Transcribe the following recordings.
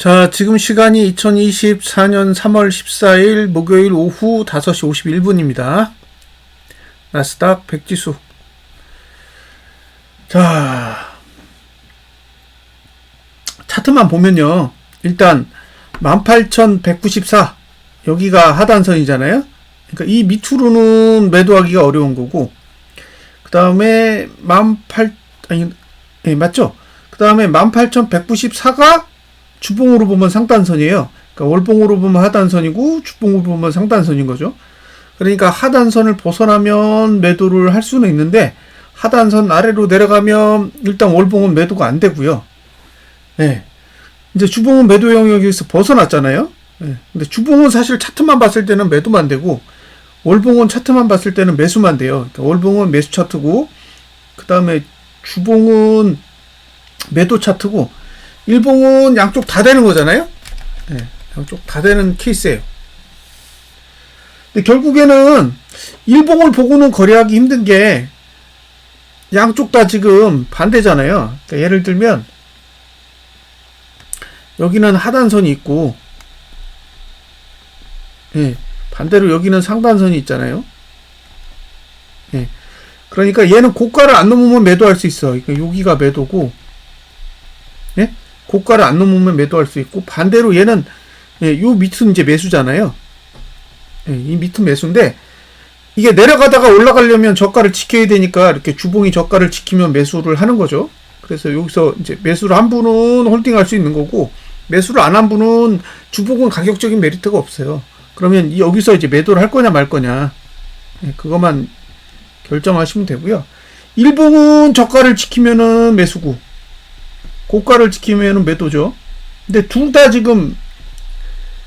자, 지금 시간이 2024년 3월 14일 목요일 오후 5시 51분입니다. 나스닥 백지수. 자, 차트만 보면요. 일단 18,194 여기가 하단선이잖아요. 그러니까 이 밑으로는 매도하기가 어려운 거고 그 다음에 18 아니 예, 맞죠? 그 다음에 18,194가 주봉으로 보면 상단선이에요. 그러니까 월봉으로 보면 하단선이고 주봉으로 보면 상단선인 거죠. 그러니까 하단선을 벗어나면 매도를 할 수는 있는데 하단선 아래로 내려가면 일단 월봉은 매도가 안 되고요. 네. 이제 주봉은 매도 영역에서 벗어났잖아요. 네. 근데 주봉은 사실 차트만 봤을 때는 매도만 되고 월봉은 차트만 봤을 때는 매수만 돼요. 그러니까 월봉은 매수 차트고 그 다음에 주봉은 매도 차트고 일봉은 양쪽 다 되는 거잖아요. 네, 양쪽 다 되는 케이스예요. 근데 결국에는 일봉을 보고는 거래하기 힘든 게 양쪽 다 지금 반대잖아요. 그러니까 예를 들면 여기는 하단선이 있고 예, 반대로 여기는 상단선이 있잖아요. 예. 그러니까 얘는 고가를 안 넘으면 매도할 수 있어. 그러니까 여기가 매도고, 예? 고가를 안 넘으면 매도할 수 있고, 반대로 얘는, 예, 요 밑은 이제 매수잖아요. 예, 이 밑은 매수인데, 이게 내려가다가 올라가려면 저가를 지켜야 되니까, 이렇게 주봉이 저가를 지키면 매수를 하는 거죠. 그래서 여기서 이제 매수를 한 분은 홀딩할 수 있는 거고, 매수를 안 한 분은 주봉은 가격적인 메리트가 없어요. 그러면 이- 여기서 이제 매도를 할 거냐 말 거냐, 예, 그것만 결정하시면 되고요. 일봉은 저가를 지키면은 매수고 고가를 지키면은 매도죠. 근데 둘 다 지금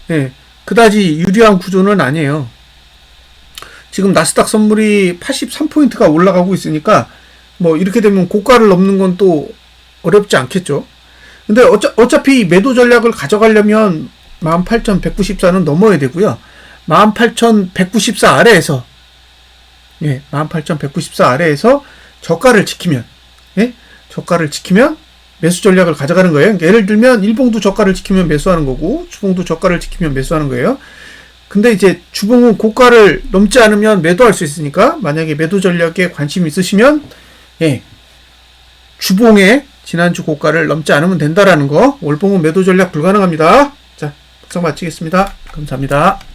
예, 그다지 유리한 구조는 아니에요. 지금 나스닥 선물이 83포인트가 올라가고 있으니까 뭐 이렇게 되면 고가를 넘는 건 또 어렵지 않겠죠. 근데 어차, 어차피 매도 전략을 가져가려면 18,194는 넘어야 되고요. 18,194 아래에서 예, 18,194 아래에서 저가를 지키면, 예, 저가를 지키면 매수 전략을 가져가는 거예요. 그러니까 예를 들면 일봉도 저가를 지키면 매수하는 거고 주봉도 저가를 지키면 매수하는 거예요. 근데 이제 주봉은 고가를 넘지 않으면 매도할 수 있으니까 만약에 매도 전략에 관심 있으시면 예, 주봉에 지난주 고가를 넘지 않으면 된다라는 거. 월봉은 매도 전략 불가능합니다. 자, 박상 마치겠습니다. 감사합니다.